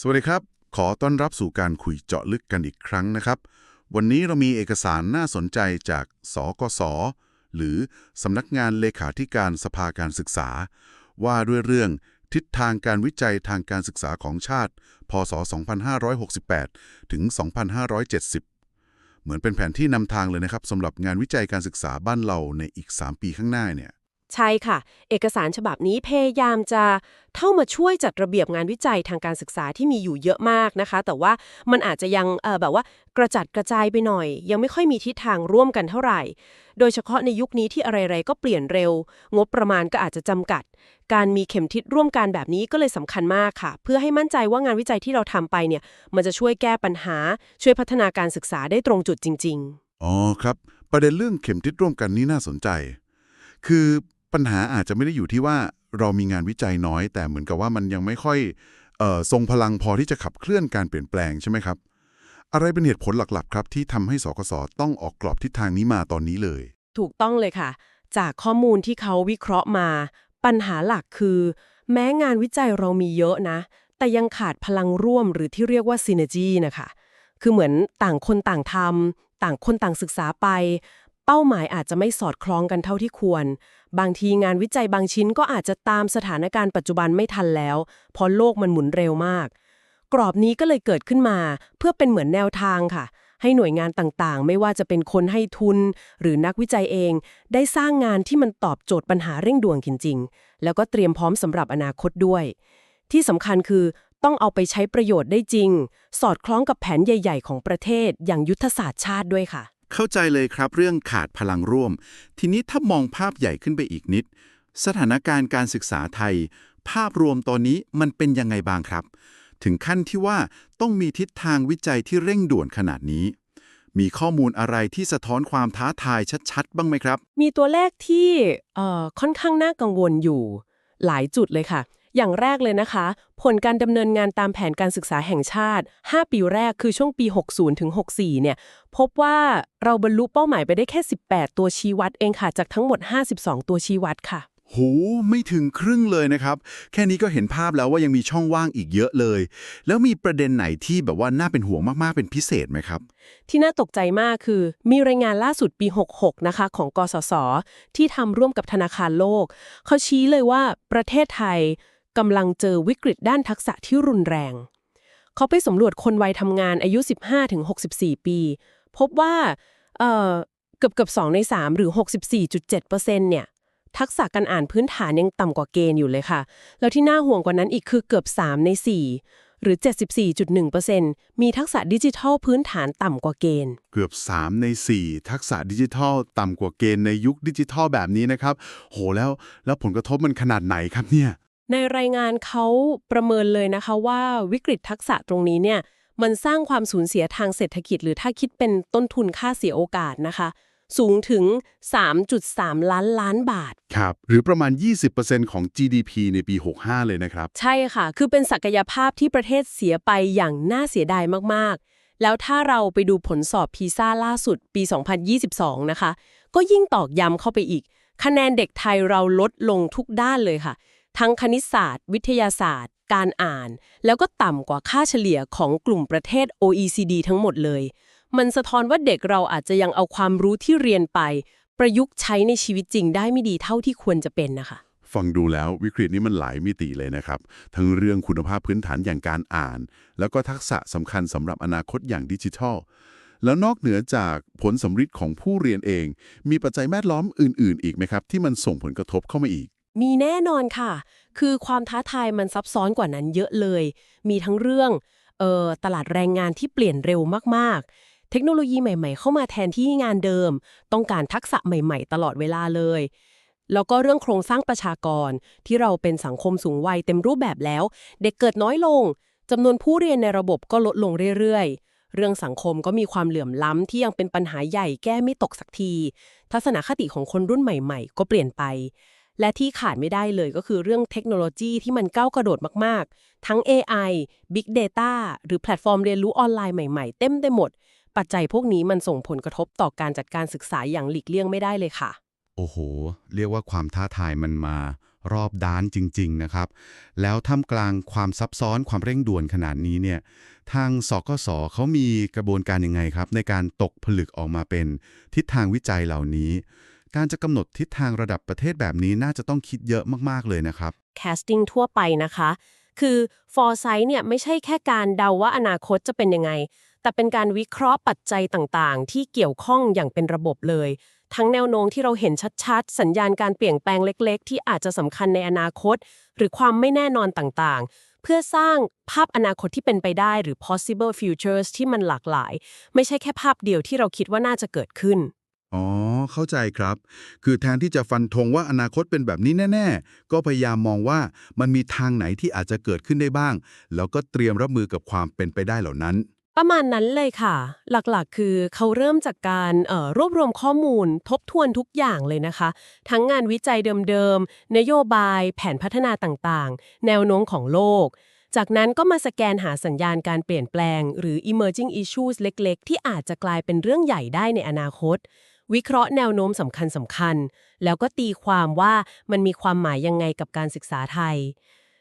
สวัสดีครับ ขอต้อนรับสู่การคุยเจาะลึกกันอีกครั้งนะครับ วันนี้เรามีเอกสารน่าสนใจจาก สกส หรือสำนักงานเลขาธิการสภาการศึกษา ว่าด้วยเรื่องทิศทางการวิจัยทางการศึกษาของชาติ พศ 2568 ถึง 2570 เหมือนเป็นแผนที่นำทางเลยนะครับสำหรับงานวิจัยการศึกษาบ้านเราในอีก 3 ปีข้างหน้าเนี่ย ใช่ค่ะ เอกสารฉบับนี้พยายามจะเข้ามาช่วยจัดระเบียบงานวิจัยทางการศึกษาที่มีอยู่เยอะมากนะคะ แต่ว่ามันอาจจะยังแบบว่ากระจัดกระจายไปหน่อย ยังไม่ค่อยมีทิศทางร่วมกันเท่าไหร่ โดยเฉพาะในยุคนี้ที่อะไรๆก็เปลี่ยนเร็ว งบประมาณก็อาจจะจำกัด การมีเข็มทิศร่วมกันแบบนี้ก็เลยสำคัญมากค่ะ เพื่อให้มั่นใจว่างานวิจัยที่เราทำไปเนี่ย มันจะช่วยแก้ปัญหา ช่วยพัฒนาการศึกษาได้ตรงจุดจริง ๆอ๋อครับ ประเด็นเรื่องเข็มทิศร่วมกันนี่น่าสนใจ คือ ปัญหาอาจจะไม่ได้อยู่ที่ว่าเรามีงานวิจัยน้อย แต่เหมือนกับว่ามันยังไม่ค่อยออทรงพลังพอที่จะขับเคลื่อนการเปลี่ยนแปลงใช่ไหมครับ อะไรเป็นเหตุผลหลักๆ ครับ ที่ทำให้สกสต้องออกกรอบทิศทางนี้มาตอนนี้เลย ถูกต้องเลยค่ะ จากข้อมูลที่เขาวิเคราะห์มา ปัญหาหลักคือ แม้งานวิจัยเรามีเยอะนะ แต่ยังขาดพลังร่วมหรือที่เรียกว่า synergy นะคะคือเหมือนต่างคนต่างทำต่างคนต่างศึกษาไป เป้าหมายอาจจะไม่สอดคล้องกันเท่าที่ควร บางทีงานวิจัยบางชิ้นก็อาจจะตามสถานการณ์ปัจจุบันไม่ทันแล้ว เพราะโลกมันหมุนเร็วมาก กรอบนี้ก็เลยเกิดขึ้นมา เพื่อเป็นเหมือนแนวทางค่ะ ให้หน่วยงานต่างๆ ไม่ว่าจะเป็นคนให้ทุน หรือนักวิจัยเอง ได้สร้างงานที่มันตอบโจทย์ปัญหาเร่งด่วนจริงๆ แล้วก็เตรียมพร้อมสำหรับอนาคตด้วย ที่สำคัญคือต้องเอาไปใช้ประโยชน์ได้จริง สอดคล้องกับแผนใหญ่ ๆ ของประเทศอย่างยุทธศาสตร์ชาติด้วยค่ะ เข้าใจเลยครับเรื่องขาดพลังร่วม ทีนี้ถ้ามองภาพใหญ่ขึ้นไปอีกนิด สถานการณ์การศึกษาไทย ภาพรวมตอนนี้มันเป็นยังไงบ้างครับ ถึงขั้นที่ว่าต้องมีทิศทางวิจัยที่เร่งด่วนขนาดนี้ มีข้อมูลอะไรที่สะท้อนความท้าทายชัดๆ บ้างไหมครับ มีตัวเลขที่ค่อนข้างน่ากังวลอยู่หลายจุดเลยค่ะ อย่างแรกเลยนะคะ ผลการดำเนินงานตามแผนการศึกษาแห่งชาติ 5 ปีแรกคือช่วงปี 60 ถึง 64 เนี่ย พบว่าเราบรรลุเป้าหมายไปได้แค่ 18 ตัวชี้วัดเองค่ะ จากทั้งหมด 52 ตัวชี้วัดค่ะ โห ไม่ถึงครึ่งเลยนะครับ แค่นี้ก็เห็นภาพแล้วว่ายังมีช่องว่างอีกเยอะเลย แล้วมีประเด็นไหนที่แบบว่าน่าเป็นห่วงมากๆ เป็นพิเศษไหมครับ ที่น่าตกใจมากคือ มีรายงานล่าสุดปี 66 นะคะ ของกสศที่ทำร่วมกับธนาคารโลก เขาชี้เลยว่าประเทศไทย กำลังเจอวิกฤตด้านทักษะที่รุนแรง เขาไปสำรวจคนวัยทำงานอายุ 15-64 ปี พบว่าเเกือบเกือบ2ใน 3 หรือ 64.7%เนี่ยทักษะการอ่านพื้นฐานยังต่ำกว่าเกณฑ์อยู่เลยค่ะ แล้วที่น่าห่วงกว่านั้นอีกคือเกือบ 3 ใน 4 หรือ 74.1%มีทักษะดิจิทัลพื้นฐานต่ำกว่าเกณฑ์ เกือบ 3 ใน 4 ทักษะดิจิทัลต่ำกว่าเกณฑ์ในยุคดิจิทัลแบบนี้นะครับ โหแล้วแล้วผลกระทบมันขนาดไหนครับเนี่ย ในรายงานเขาประเมินเลยนะคะว่าวิกฤตทักษะตรงนี้เนี่ยมันสร้างความสูญเสียทางเศรษฐกิจ หรือถ้าคิดเป็นต้นทุนค่าเสียโอกาสนะคะ สูงถึง 3.3 ล้านล้านบาท ครับ หรือประมาณ 20%ของ GDP ในปี 65 เลยนะครับ ใช่ค่ะ คือเป็นศักยภาพที่ประเทศเสียไปอย่างน่าเสียดายมากๆ แล้วถ้าเราไปดูผลสอบพีซ่าล่าสุดปี 2022 นะคะ ก็ยิ่งตอกย้ำเข้าไปอีก คะแนนเด็กไทยเราลดลงทุกด้านเลยค่ะ ทั้งคณิตศาสตร์ วิทยาศาสตร์ การอ่าน แล้วก็ต่ำกว่าค่าเฉลี่ยของกลุ่มประเทศ OECD ทั้งหมดเลย มันสะท้อนว่าเด็กเราอาจจะยังเอาความรู้ที่เรียนไป ประยุกต์ใช้ในชีวิตจริงได้ไม่ดีเท่าที่ควรจะเป็นนะคะฟังดูแล้ววิกฤตนี้มันหลายมิติเลยนะครับ ทั้งเรื่องคุณภาพพื้นฐานอย่างการอ่าน แล้วก็ทักษะสำคัญสำหรับอนาคตอย่างดิจิทัล แล้วนอกเหนือจากผลสำฤทธิ์ของผู้เรียนเอง มีปัจจัยแวดล้อมอื่น ๆ อีกไหมครับ ที่มันส่งผลกระทบเข้ามาอีก มีแน่นอนค่ะ คือความท้าทายมันซับซ้อนกว่านั้นเยอะเลย มีทั้งเรื่องเอ่อตลาดแรงงานที่เปลี่ยนเร็วมากๆ เทคโนโลยีใหม่ๆ เข้ามาแทนที่งานเดิม ต้องการทักษะใหม่ๆ ตลอดเวลาเลย แล้วก็เรื่องโครงสร้างประชากรที่เราเป็นสังคมสูงวัยเต็มรูปแบบแล้ว เด็กเกิดน้อยลงจำนวนผู้เรียนในระบบก็ลดลงเรื่อยๆเรื่องสังคมก็มีความเหลื่อมล้ำที่ยังเป็นปัญหาใหญ่แก้ไม่ตกสักที ทัศนคติของคนรุ่นใหม่ๆ ก็เปลี่ยนไป และที่ขาดไม่ได้เลยก็คือเรื่องเทคโนโลยีที่มันก้าวกระโดดมาก ๆ ทั้ง AI Big Data หรือแพลตฟอร์มเรียนรู้ออนไลน์ใหม่ ๆ เต็มไปหมด ปัจจัยพวกนี้มันส่งผลกระทบต่อการจัดการศึกษาอย่างหลีกเลี่ยงไม่ได้เลยค่ะ โอ้โห เรียกว่าความท้าทายมันมารอบด้านจริง ๆ นะครับ แล้วท่ามกลางความซับซ้อนความเร่งด่วนขนาดนี้เนี่ย ทางสกสเขามีกระบวนการยังไงครับ ในการตกผลึกออกมาเป็นทิศทางวิจัยเหล่านี้ การจะกำหนดทิศทางระดับประเทศแบบนี้น่าจะต้องคิดเยอะมากๆเลยนะครับ casting ทั่วไปนะคะ คือ foresight เนี่ยไม่ใช่แค่การเดาว่าอนาคตจะเป็นยังไง แต่เป็นการวิเคราะห์ปัจจัยต่างๆ ที่เกี่ยวข้องอย่างเป็นระบบเลย ทั้งแนวโน้มที่เราเห็นชัดๆ สัญญาณการเปลี่ยนแปลงเล็กๆ ที่อาจจะสำคัญในอนาคต หรือความไม่แน่นอนต่างๆเพื่อสร้างภาพอนาคตที่เป็นไปได้หรือ possible futures ที่มันหลากหลาย ไม่ใช่แค่ภาพเดียวที่เราคิดว่าน่าจะเกิดขึ้น อ๋อ เข้าใจครับ คือแทนที่จะฟันธงว่าอนาคตเป็นแบบนี้แน่ ๆ ก็พยายามมองว่ามันมีทางไหนที่อาจจะเกิดขึ้นได้บ้าง แล้วก็เตรียมรับมือกับความเป็นไปได้เหล่านั้น ประมาณนั้นเลยค่ะ หลักๆ คือเขาเริ่มจากการเอ่อรวบรวมข้อมูล ทบทวนทุกอย่างเลยนะคะ ทั้งงานวิจัยเดิมๆ นโยบาย แผนพัฒนาต่างๆ แนวโน้มของโลก จากนั้นก็มาสแกนหาสัญญาณการเปลี่ยนแปลง หรือ emerging issues เล็ก ๆ ที่อาจจะกลายเป็นเรื่องใหญ่ได้ในอนาคต วิเคราะห์แนวโน้มสำคัญสำคัญๆแล้วก็ตีความว่ามันมีความหมายยังไงกับการศึกษาไทย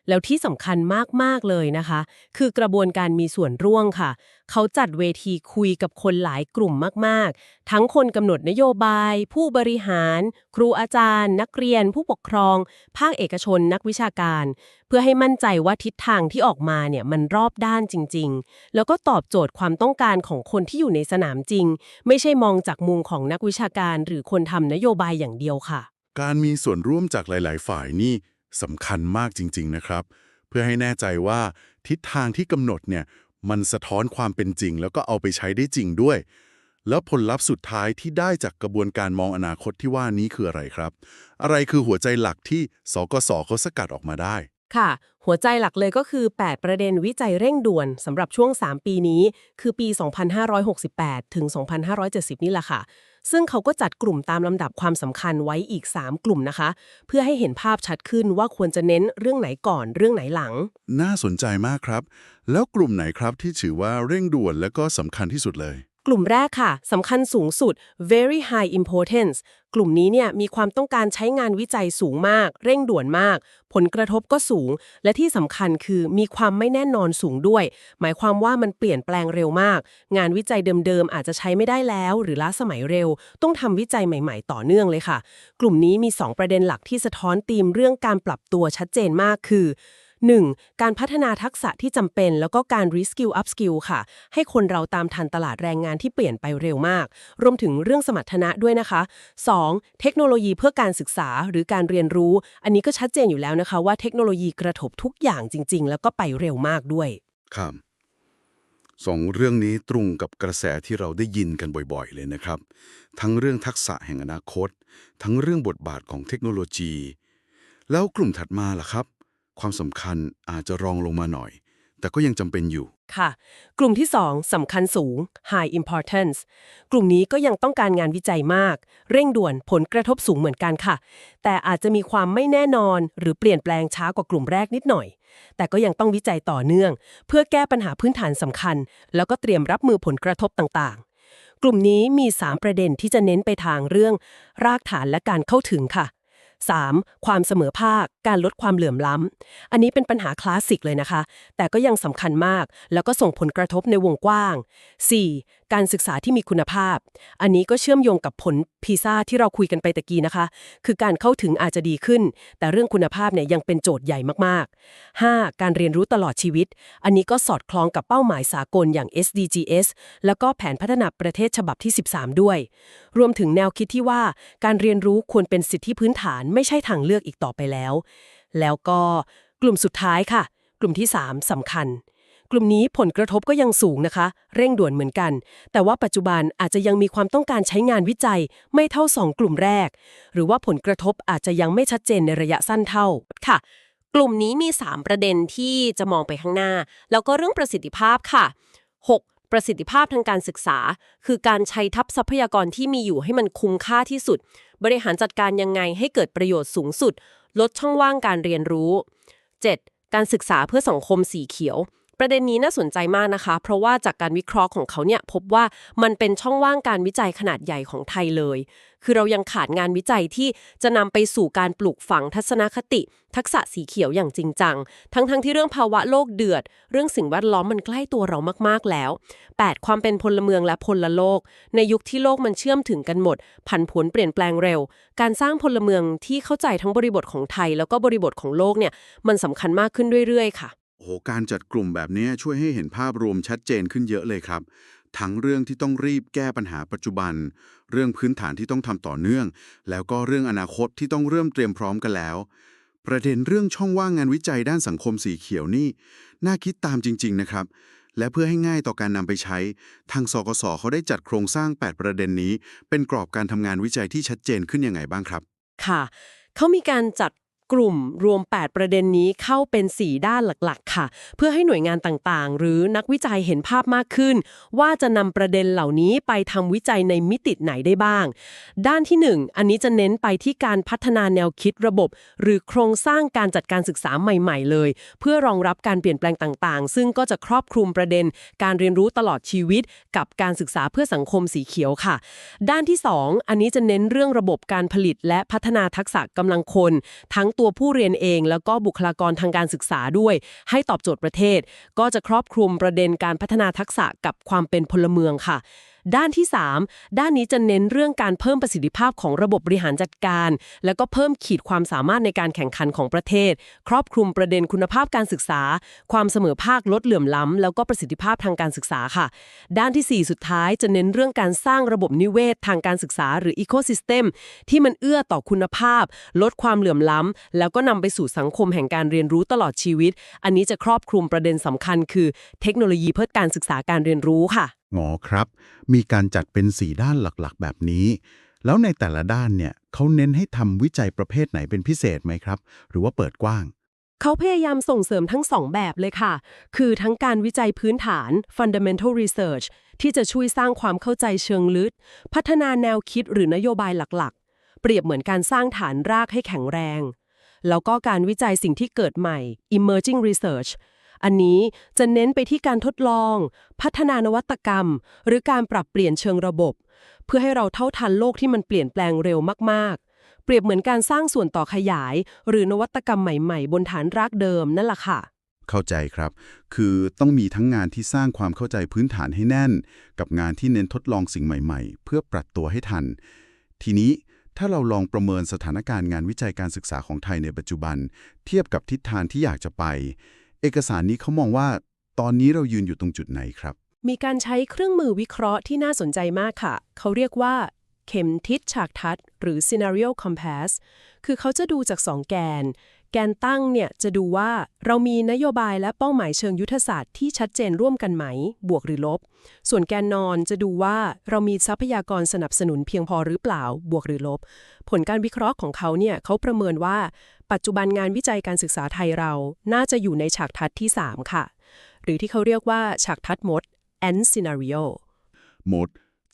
แล้วที่สำคัญมากๆเลยนะคะ คือกระบวนการมีส่วนร่วมค่ะ เขาจัดเวทีคุยกับคนหลายกลุ่มมากๆ ทั้งคนกำหนดนโยบาย ผู้บริหาร ครูอาจารย์ นักเรียน ผู้ปกครอง ภาคเอกชน นักวิชาการ เพื่อให้มั่นใจว่าทิศทางที่ออกมาเนี่ยมันรอบด้านจริง ๆ แล้วก็ตอบโจทย์ความต้องการของคนที่อยู่ในสนามจริง ไม่ใช่มองจากมุมของนักวิชาการ หรือคนทำนโยบายอย่างเดียวค่ะ การมีส่วนร่วมจากหลาย ๆ ฝ่ายนี่ สำคัญมากจริง ๆ นะครับ เพื่อให้แน่ใจว่าทิศทางที่กำหนดเนี่ยมันสะท้อนความเป็นจริง แล้วก็เอาไปใช้ได้จริงด้วย แล้วผลลัพธ์สุดท้ายที่ได้จากกระบวนการมองอนาคตที่ว่านี้คืออะไรครับ อะไรคือหัวใจหลักที่สกสเขาสกัดออกมาได้ค่ะ หัวใจหลักเลยก็คือ 8 ประเด็นวิจัยเร่งด่วนสำหรับช่วง 3 ปีนี้ คือปี 2568 ถึง 2570 นี่แหละค่ะ ซึ่งเขาก็จัดกลุ่มตามลำดับความสำคัญไว้อีก 3 กลุ่มนะคะ เพื่อให้เห็นภาพชัดขึ้นว่าควรจะเน้นเรื่องไหนก่อนเรื่องไหนหลัง น่าสนใจมากครับ แล้วกลุ่มไหนครับที่ถือว่าเร่งด่วนและก็สำคัญที่สุดเลย กลุ่มแรกค่ะสำคัญสูงสุด very high importance กลุ่มนี้เนี่ยมีความต้องการใช้งานวิจัยสูงมาก เร่งด่วนมาก ผลกระทบก็สูง และที่สำคัญคือมีความไม่แน่นอนสูงด้วย หมายความว่ามันเปลี่ยนแปลงเร็วมาก งานวิจัยเดิมๆ อาจจะใช้ไม่ได้แล้ว หรือล้าสมัยเร็ว ต้องทำวิจัยใหม่ ๆ ต่อเนื่องเลยค่ะ กลุ่มนี้มี 2 ประเด็นหลักที่สะท้อนธีมเรื่องการปรับตัวชัดเจนมากคือ 1. การพัฒนาทักษะที่จำเป็น แล้วก็การ reskill upskill ค่ะ ให้คนเราตามทันตลาดแรงงานที่เปลี่ยนไปเร็วมาก รวมถึงเรื่องสมรรถนะด้วยนะคะ 2. เทคโนโลยีเพื่อการศึกษาหรือการเรียนรู้ อันนี้ก็ชัดเจนอยู่แล้วนะคะว่าเทคโนโลยีกระทบทุกอย่างจริง ๆ แล้วก็ไปเร็วมากด้วยครับสองเรื่องนี้ตรงกับกระแสที่เราได้ยินกันบ่อยๆ เลยนะครับ ทั้งเรื่องทักษะแห่งอนาคต ทั้งเรื่องบทบาทของเทคโนโลยี แล้วกลุ่มถัดมาล่ะครับ ความสำคัญอาจจะรองลงมาหน่อย แต่ก็ยังจำเป็นอยู่ ค่ะ กลุ่มที่ 2สำคัญสูง high importance กลุ่มนี้ก็ยังต้องการงานวิจัยมาก เร่งด่วนผลกระทบสูงเหมือนกันค่ะ แต่อาจจะมีความไม่แน่นอน หรือเปลี่ยนแปลงช้ากว่ากลุ่มแรกนิดหน่อย แต่ก็ยังต้องวิจัยต่อเนื่อง เพื่อแก้ปัญหาพื้นฐานสำคัญ แล้วก็เตรียมรับมือผลกระทบต่างๆ กลุ่มนี้มี 3 ประเด็นที่จะเน้นไปทางเรื่อง รากฐานและการเข้าถึงค่ะ 3. ความเสมอภาค การลดความเหลื่อมล้ำ อันนี้เป็นปัญหาคลาสสิกเลยนะคะ แต่ก็ยังสำคัญมาก แล้วก็ส่งผลกระทบในวงกว้าง 4. การศึกษาที่มีคุณภาพ อันนี้ก็เชื่อมโยงกับผลพีซ่าที่เราคุยกันไปตะกี้นะคะ คือการเข้าถึงอาจจะดีขึ้น แต่เรื่องคุณภาพเนี่ยยังเป็นโจทย์ใหญ่มากๆ 5. การเรียนรู้ตลอดชีวิต อันนี้ก็สอดคล้องกับเป้าหมายสากลอย่าง SDGs แล้วก็แผนพัฒนาประเทศฉบับที่ 13 ด้วย รวมถึงแนวคิดที่ว่าการเรียนรู้ควรเป็นสิทธิพื้นฐานไม่ใช่ทางเลือกอีกต่อไปแล้ว แล้วก็กลุ่มสุดท้ายค่ะ กลุ่มที่ 3สำคัญ กลุ่มนี้ผลกระทบก็ยังสูงนะคะ เร่งด่วนเหมือนกัน แต่ว่าปัจจุบันอาจจะยังมีความต้องการใช้งานวิจัยไม่เท่า 2 กลุ่มแรก หรือว่าผลกระทบอาจจะยังไม่ชัดเจนในระยะสั้นเท่าค่ะ กลุ่มนี้มี 3 ประเด็นที่จะมองไปข้างหน้า แล้วก็เรื่องประสิทธิภาพค่ะ 6. ประสิทธิภาพทางการศึกษา คือการใช้ทัพทรัพยากรที่มีอยู่ให้มันคุ้มค่าที่สุด บริหารจัดการยังไงให้เกิดประโยชน์สูงสุด ลดช่องว่างการเรียนรู้ 7. การศึกษาเพื่อสังคมสีเขียว ประเด็นนี้น่าสนใจมากนะคะ เพราะว่าจากการวิเคราะห์ของเขาเนี่ยพบว่ามันเป็นช่องว่างการวิจัยขนาดใหญ่ของไทยเลย คือเรายังขาดงานวิจัยที่จะนำไปสู่การปลูกฝังทัศนคติ ทักษะสีเขียวอย่างจริงจัง ทั้งๆทที่เรื่องภาวะโลกเดือด เรื่องสิ่งแวดล้อมมันใกล้ตัวเรามากๆแล้ว 8. ความเป็นพลเมืองและพลโลก ในยุคที่โลกมันเชื่อมถึงกันหมด ผันผวนเปลี่ยนแปลงเร็ว การสร้างพลเมืองที่เข้าใจทั้งบริบทของไทย แล้วก็บริบทของโลกเนี่ยมันสำคัญมากขึ้นเรื่อยๆ ค่ะ หการจัดกลุ่มแบบนี้ช่วยให้เห็นภาพรวมชัดเจนขึ้นเยอะเลยครับ ทั้งเรื่องที่ต้องรีบแก้ปัญหาปัจจุบัน เรื่องพื้นฐานที่ต้องทำต่อเนื่อง แล้วก็เรื่องอนาคตที่ต้องเริ่มเตรียมพร้อมกันแล้ว ประเด็นเรื่องช่องว่างงานวิจัยด้านสังคมสีเขียวนี่น่าคิดตามจริง ๆ นะครับและเพื่อให้ง่ายต่อการนำไปใช้ ทางสกสเขาได้จัดโครงสร้าง 8 ประเด็นนี้ เป็นกรอบการทำงานวิจัยที่ชัดเจนขึ้นยังไงบ้างครับ ค่ะ เขามีการจัด กลุ่มรวม 8 ประเด็นนี้เข้าเป็น 4 ด้านหลักๆ ค่ะ เพื่อให้หน่วยงานต่างๆ หรือนักวิจัยเห็นภาพมากขึ้น ว่าจะนำประเด็นเหล่านี้ไปทำวิจัยในมิติไหนได้บ้าง ด้านที่ 1 อันนี้จะเน้นไปที่การพัฒนาแนวคิดระบบ หรือโครงสร้างการจัดการศึกษาใหม่ ๆ เลย เพื่อรองรับการเปลี่ยนแปลงต่างๆ ซึ่งก็จะครอบคลุมประเด็น การเรียนรู้ตลอดชีวิต กับการศึกษาเพื่อสังคมสีเขียวค่ะ ด้านที่ 2 อันนี้จะเน้นเรื่องระบบการผลิตและพัฒนาทักษะกำลังคนทั้งตัวผู้เรียนเอง แล้วก็บุคลากรทางการศึกษาด้วย ให้ตอบโจทย์ประเทศ ก็จะครอบคลุมประเด็นการพัฒนาทักษะกับความเป็นพลเมืองค่ะ ด้านที่ 3 ด้านนี้จะเน้นเรื่องการเพิ่มประสิทธิภาพของระบบบริหารจัดการ แล้วก็เพิ่มขีดความสามารถในการแข่งขันของประเทศ ครอบคลุมประเด็นคุณภาพการศึกษา ความเสมอภาคลดเหลื่อมล้ำ แล้วก็ประสิทธิภาพทางการศึกษาค่ะ ด้านทีสี่4 สุดท้ายจะเน้นเรื่องการสร้างระบบนิเวศ ทางการศึกษาหรือ Ecosystem ที่มันเอื้อต่อคุณภาพ ลดความเหลื่อมล้ำ แล้วก็นำไปสู่สังคมแห่งการเรียนรู้ตลอดชีวิต อันนี้จะครอบคลุมประเด็นสำคัญ คือ เทคโนโลยีเพื่อการศึกษาการเรียนรู้ค่ะ งอครับ มีการจัดเป็น 4 ด้านหลักๆ แบบนี้ แล้วในแต่ละด้านเนี่ยเขาเน้นให้ทำวิจัยประเภทไหนเป็นพิเศษไหมครับ หรือว่าเปิดกว้างเขาพยายามส่งเสริมทั้งสองแบบเลยค่ะ คือทั้งการวิจัยพื้นฐาน fundamental research ที่จะช่วยสร้างความเข้าใจเชิงลึก พัฒนาแนวคิดหรือนโยบายหลักๆ เปรียบเหมือนการสร้างฐานรากให้แข็งแรง แล้วก็การวิจัยสิ่งที่เกิดใหม่ emerging research อันนี้จะเน้นไปที่การทดลอง พัฒนานวัตกรรม หรือการปรับเปลี่ยนเชิงระบบ เพื่อให้เราเท่าทันโลกที่มันเปลี่ยนแปลงเร็วมากๆ เปรียบเหมือนการสร้างส่วนต่อขยาย หรือนวัตกรรมใหม่ๆ บนฐานรากเดิมนั่นแหละค่ะเข้าใจครับ คือต้องมีทั้งงานที่สร้างความเข้าใจพื้นฐานให้แน่น กับงานที่เน้นทดลองสิ่งใหม่ๆ เพื่อปรับตัวให้ทัน ทีนี้ถ้าเราลองประเมินสถานการณ์งานวิจัยการศึกษาของไทยในปัจจุบัน เทียบกับทิศทางที่อยากจะไป เอกสารนี้เขามองว่า ตอนนี้เรายืนอยู่ตรงจุดไหนครับ มีการใช้เครื่องมือวิเคราะห์ที่น่าสนใจมากค่ะ เขาเรียกว่า เข็มทิศฉากทัศน์หรือ scenario compass คือเขาจะดูจาก2แกน แกนตั้งเนี่ยจะดูว่าเรามีนโยบายและเป้าหมายเชิงยุทธศาสตร์ที่ชัดเจนร่วมกันไหม บวกหรือลบ ส่วนแกนนอนจะดูว่าเรามีทรัพยากรสนับสนุนเพียงพอหรือเปล่า บวกหรือลบ ผลการวิเคราะห์ของเขาเนี่ยเขาประเมินว่าปัจจุบันงานวิจัยการศึกษาไทยเรา น่าจะอยู่ในฉากทัศน์ที่ 3 ค่ะ หรือที่เขาเรียกว่าฉากทัศน์มด and scenario มด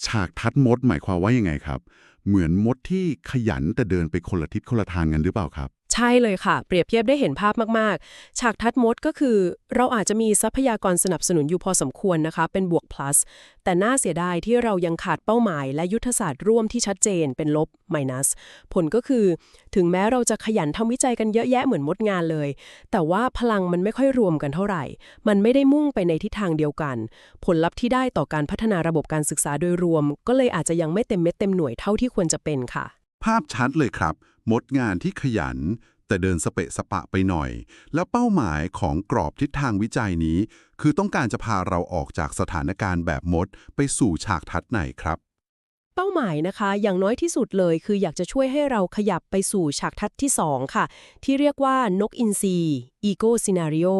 ฉากทัดมด หมายความว่ายังไงครับ เหมือนมดที่ขยันแต่เดินไปคนละทิศคนละทางกันหรือเปล่าครับ ใช่เลยค่ะ เปรียบเทียบได้เห็นภาพมาก ๆ ฉากทัดมดก็คือ เราอาจจะมีทรัพยากรสนับสนุนอยู่พอสมควรนะคะ เป็นบวก plus แต่น่าเสียดายที่เรายังขาดเป้าหมาย และยุทธศาสตร์ร่วมที่ชัดเจนเป็นลบ minus ผลก็คือ ถึงแม้เราจะขยันทำวิจัยกันเยอะแยะเหมือนมดงานเลย แต่ว่าพลังมันไม่ค่อยรวมกันเท่าไหร่ มันไม่ได้มุ่งไปในทิศทางเดียวกัน ผลลัพธ์ที่ได้ต่อการพัฒนาระบบการศึกษาโดยรวม ก็เลยอาจจะยังไม่เต็มเม็ดเต็มหน่วยเท่าที่ควรจะเป็นค่ะ ภาพชัดเลยครับ มดงานที่ขยัน แต่เดินสเปะสปะไปหน่อย แล้วเป้าหมายของกรอบทิศทางวิจัยนี้ คือต้องการจะพาเราออกจากสถานการณ์แบบมด ไปสู่ฉากทัดไหนครับ เป้าหมายนะคะ อย่างน้อยที่สุดเลย คืออยากจะช่วยให้เราขยับไปสู่ฉากทัศน์ที่ 2 ค่ะ ที่เรียกว่านกอินทรี Ego Scenario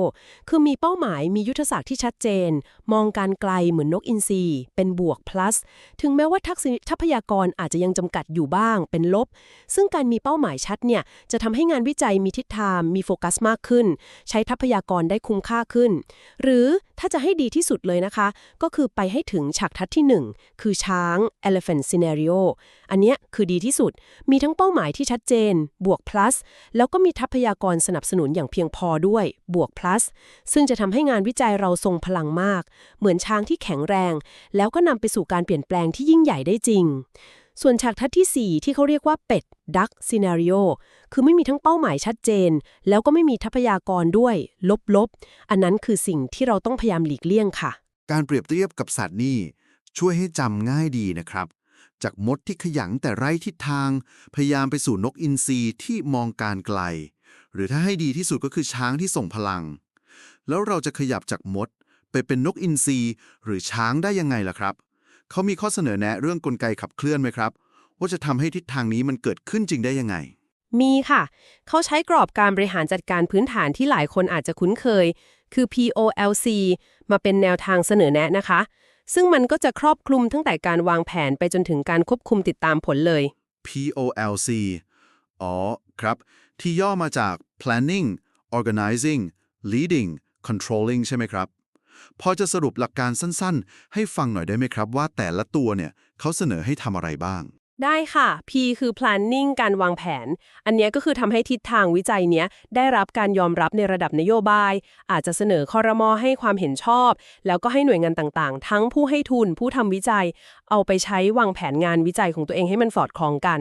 คือมีเป้าหมายมียุทธศาสตร์ที่ชัดเจน มองการไกลเหมือนนกอินทรีเป็นบวก plus ถึงแม้ว่าทักษะทรัพยากรอาจจะยังจำกัดอยู่บ้าง เป็นลบ ซึ่งการมีเป้าหมายชัดเนี่ยจะทำให้งานวิจัยมีทิศทางมีโฟกัสมากขึ้น ใช้ทรัพยากรได้คุ้มค่าขึ้น หรือถ้าจะให้ดีที่สุดเลยนะคะ ก็คือไปให้ถึงฉากทัศน์ที่ 1 คือช้าง elephant scenario อันเนี้ยคือดีที่สุด มีทั้งเป้าหมายที่ชัดเจน บวก plus แล้วก็มีทรัพยากรสนับสนุนอย่างเพียงพอด้วยบวก plus ซึ่งจะทำให้งานวิจัยเราทรงพลังมาก เหมือนช้างที่แข็งแรง แล้วก็นำไปสู่การเปลี่ยนแปลงที่ยิ่งใหญ่ได้จริง ส่วนฉากทัศน์ที่ 4 ที่เขาเรียกว่าเป็ด duck scenario คือไม่มีทั้งเป้าหมายชัดเจน แล้วก็ไม่มีทรัพยากรด้วย ลบๆ อันนั้นคือสิ่งที่เราต้องพยายามหลีกเลี่ยงค่ะ การเปรียบเทียบกับสัตว์นี่ช่วยให้จำง่ายดีนะครับจากมดที่ขยันแต่ไร้ทิศทาง พยายามไปสู่นกอินทรีที่มองการไกล หรือถ้าให้ดีที่สุดก็คือช้างที่ส่งพลัง แล้วเราจะขยับจากมด ไปเป็นนกอินทรีหรือช้างได้ยังไงล่ะครับเขามีข้อเสนอแนะเรื่องกลไกขับเคลื่อนไหมครับ ว่าจะทำให้ทิศทางนี้มันเกิดขึ้นจริงได้ยังไง มีค่ะ เขาใช้กรอบการบริหารจัดการพื้นฐานที่หลายคนอาจจะคุ้นเคย คือ POLC มาเป็นแนวทางเสนอแนะนะคะ ซึ่งมันก็จะครอบคลุมตั้งแต่การวางแผนไปจนถึงการควบคุมติดตามผลเลย POLC อ๋อ ครับ ที่ย่อมาจาก planning organizing leading controlling ใช่ไหมครับ พอจะสรุปหลักการสั้นๆ ให้ฟังหน่อยได้ไหมครับ ว่าแต่ละตัวเนี่ยเขาเสนอให้ทำอะไรบ้าง ได้ค่ะ P คือ planning การวางแผน อันนี้ก็คือทำให้ทิศทางวิจัยเนี้ยได้รับการยอมรับในระดับนโยบาย อาจจะเสนอคอรมอให้ความเห็นชอบ แล้วก็ให้หน่วยงานต่างๆ ทั้งผู้ให้ทุนผู้ทำวิจัย เอาไปใช้วางแผนงานวิจัยของตัวเองให้มันสอดคล้องกัน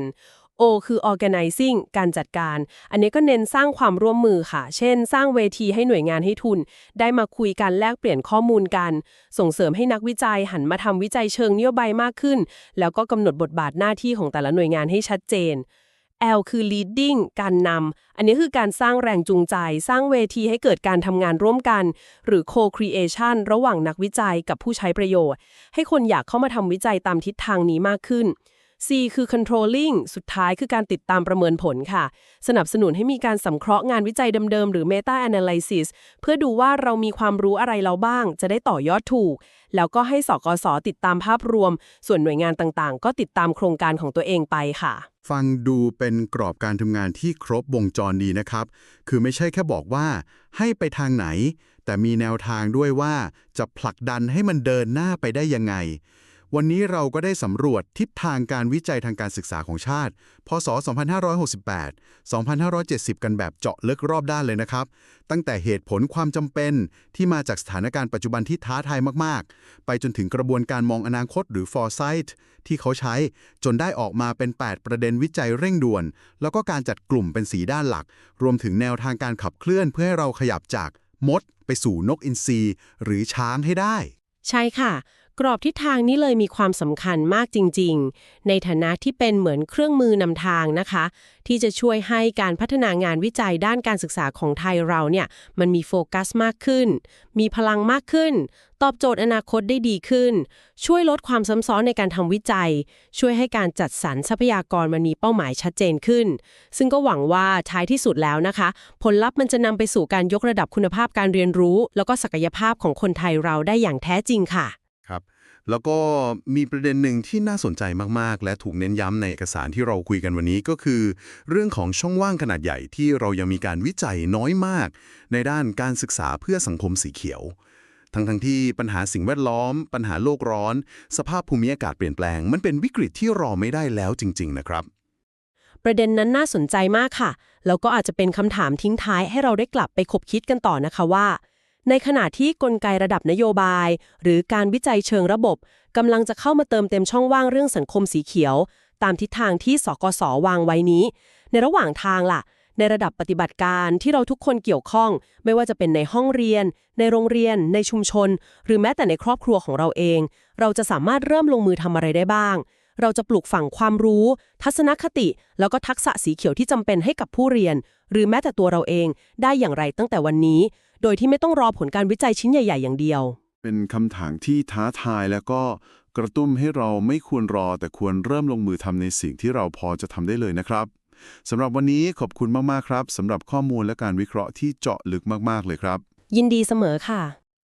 O คือ organizing การจัดการ อันนี้ก็เน้นสร้างความร่วมมือค่ะ เช่น สร้างเวทีให้หน่วยงานให้ทุน ได้มาคุยกันแลกเปลี่ยนข้อมูลกัน ส่งเสริมให้นักวิจัยหันมาทำวิจัยเชิงนโยบายมากขึ้น แล้วก็กำหนดบทบาทหน้าที่ของแต่ละหน่วยงานให้ชัดเจน L คือ leading การนำ อันนี้คือการสร้างแรงจูงใจ สร้างเวทีให้เกิดการทำงานร่วมกัน หรือ co-creation ระหว่างนักวิจัยกับผู้ใช้ประโยชน์ ให้คนอยากเข้ามาทำวิจัยตามทิศทางนี้มากขึ้น C คือ controlling สุดท้ายคือการติดตามประเมินผลค่ะ สนับสนุนให้มีการสำเคราะห์งานวิจัยเดิมๆ หรือ meta analysis เพื่อดูว่าเรามีความรู้อะไรเราบ้าง จะได้ต่อยอดถูก แล้วก็ให้สกสติดตามภาพรวม ส่วนหน่วยงานต่างๆ ก็ติดตามโครงการของตัวเองไปค่ะ ฟังดูเป็นกรอบการทำงานที่ครบวงจรดีนะครับ คือไม่ใช่แค่บอกว่า ให้ไปทางไหน แต่มีแนวทางด้วยว่าจะผลักดันให้มันเดินหน้าไปได้ยังไง วันนี้เราก็ได้สำรวจทิศทางการวิจัยทางการศึกษาของชาติ พศ 2568 2570 กันแบบเจาะลึกรอบด้านเลยนะครับ ตั้งแต่เหตุผลความจำเป็นที่มาจากสถานการณ์ปัจจุบันที่ท้าทายมาก ๆ ไปจนถึงกระบวนการมองอนาคตหรือ foresight ที่เขาใช้จนได้ออกมาเป็น 8 ประเด็นวิจัยเร่งด่วน แล้วก็การจัดกลุ่มเป็น4ด้านหลัก รวมถึงแนวทางการขับเคลื่อนเพื่อให้เราขยับจากมด ไปสู่นกอินทรีหรือช้างให้ได้ ใช่ค่ะ กรอบทิศทางนี้เลยมีความสำคัญมากจริง ๆ ในฐานะที่เป็นเหมือนเครื่องมือนำทางนะคะ ที่จะช่วยให้การพัฒนางานวิจัยด้านการศึกษาของไทยเราเนี่ยมันมีโฟกัสมากขึ้น มีพลังมากขึ้น ตอบโจทย์อนาคตได้ดีขึ้น ช่วยลดความซ้ำซ้อนในการทำวิจัย ช่วยให้การจัดสรรทรัพยากรมันมีเป้าหมายชัดเจนขึ้น ซึ่งก็หวังว่าท้ายที่สุดแล้วนะคะ ผลลัพธ์มันจะนำไปสู่การยกระดับคุณภาพการเรียนรู้ แล้วก็ศักยภาพของคนไทยเราได้อย่างแท้จริงค่ะ แล้วก็มีประเด็นหนึ่งที่น่าสนใจมากๆ และถูกเน้นย้ำในเอกสารที่เราคุยกันวันนี้ก็คือ เรื่องของช่องว่างขนาดใหญ่ที่เรายังมีการวิจัยน้อยมาก ในด้านการศึกษาเพื่อสังคมสีเขียว ทั้งทั้งๆที่ปัญหาสิ่งแวดล้อม ปัญหาโลกร้อน สภาพภูมิอากาศเปลี่ยนแปลง มันเป็นวิกฤตที่รอไม่ได้แล้วจริง ๆ นะครับ ประเด็นนั้นน่าสนใจมากค่ะ แล้วก็อาจจะเป็นคำถามทิ้งท้ายให้เราได้กลับไปคบคิดกันต่อนะคะว่า ในขณะที่กลไกระดับนโยบาย หรือการวิจัยเชิงระบบกำลังจะเข้ามาเติมเต็มช่องว่างเรื่องสังคมสีเขียว ตามทิศทางที่สกสวางไว้นี้ ในระหว่างทางล่ะ ในระดับปฏิบัติการที่เราทุกคนเกี่ยวข้อง ไม่ว่าจะเป็นในห้องเรียน ในโรงเรียน ในชุมชน หรือแม้แต่ในครอบครัวของเราเอง เราจะสามารถเริ่มลงมือทำอะไรได้บ้าง เราจะปลูกฝังความรู้ ทัศนคติ แล้วก็ทักษะสีเขียวที่จำเป็นให้กับผู้เรียน หรือแม้แต่ตัวเราเองได้อย่างไรตั้งแต่วันนี้ โดยที่ไม่ต้องรอผลการวิจัยชิ้นใหญ่ ๆ อย่างเดียว เป็นคำถามที่ท้าทายแล้วก็กระตุ้นให้เราไม่ควรรอ แต่ควรเริ่มลงมือทำในสิ่งที่เราพอจะทำได้เลยนะครับสำหรับวันนี้ขอบคุณมากๆครับสำหรับข้อมูลและการวิเคราะห์ที่เจาะลึกมากๆเลยครับ ยินดีเสมอค่ะ